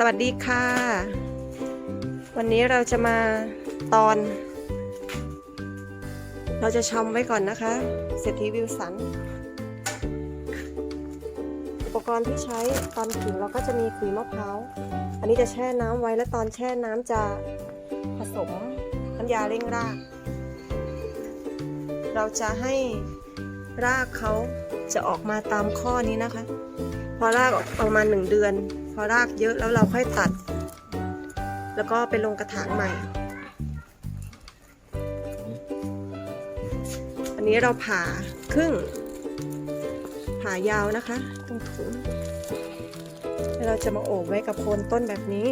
สวัสดีค่ะ วันนี้เราจะมาตอน เราจะชมไว้ก่อนนะคะเศรษฐีวิวสัน อุปกรณ์ที่ใช้ตอนผิงเราก็จะมีขุยมะพร้าว อันนี้จะแช่น้ำไว้แล้วตอนแช่น้ำจะผสมน้ำยาเร่งราก เราจะให้รากเขาจะออกมาตามข้อนี้นะคะ พอรากออกประมาณหนึ่งเดือน พอรากเยอะแล้วเราค่อยตัด แล้วก็ไปลงกระถางใหม่ อันนี้เราผ่าครึ่ง ผ่ายาวนะคะตรงถุงแล้วเราจะมาโอบไว้กับโคนต้นแบบนี้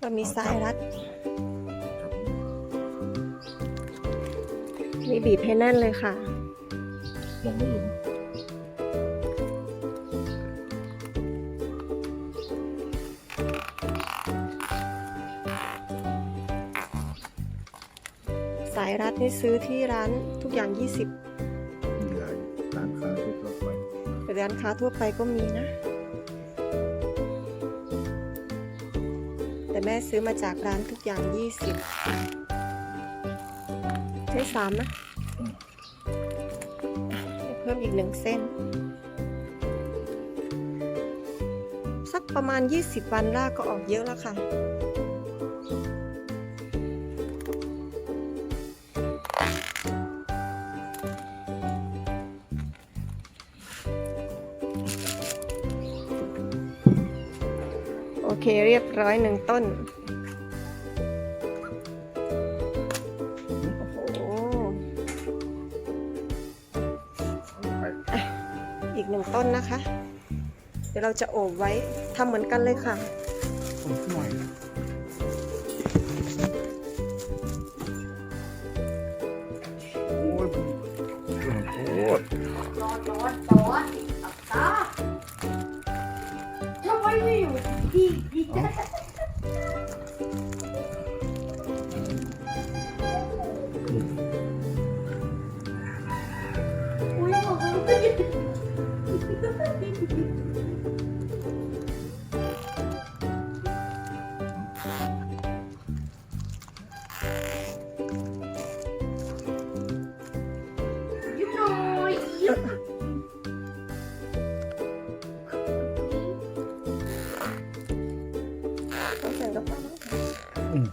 เรามีสายรัดนี่บีบให้แน่นเลยค่ะ มองไม่เห็นสายรัดนี่ซื้อที่ร้านทุกอย่าง 20มีหลายร้านค้าทั่วๆไปแต่ร้านค้าทั่วไปก็มีนะ แต่แม่ซื้อมาจากร้านทุกอย่าง 20ใช้สามนะให้เพิ่มอีกหนึ่งเส้น สักประมาณ 20 วันรากก็ออกเยอะแล้วค่ะ โอเคเรียบร้อยหนึ่งต้น อีกหนึ่งต้นนะคะ เดี๋ยวเราจะโอบไว้ทำเหมือนกันเลยค่ะผมหน่อยโอ้ยโอ้ยร้อนร้อนร้อนอับตาทำไมไม่อยู่ที่ที่ เป๋าอืม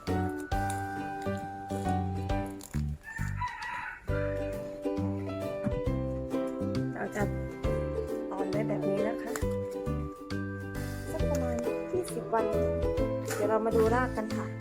เราจะตอนไว้แบบนี้ เรามาดูรากกันค่ะ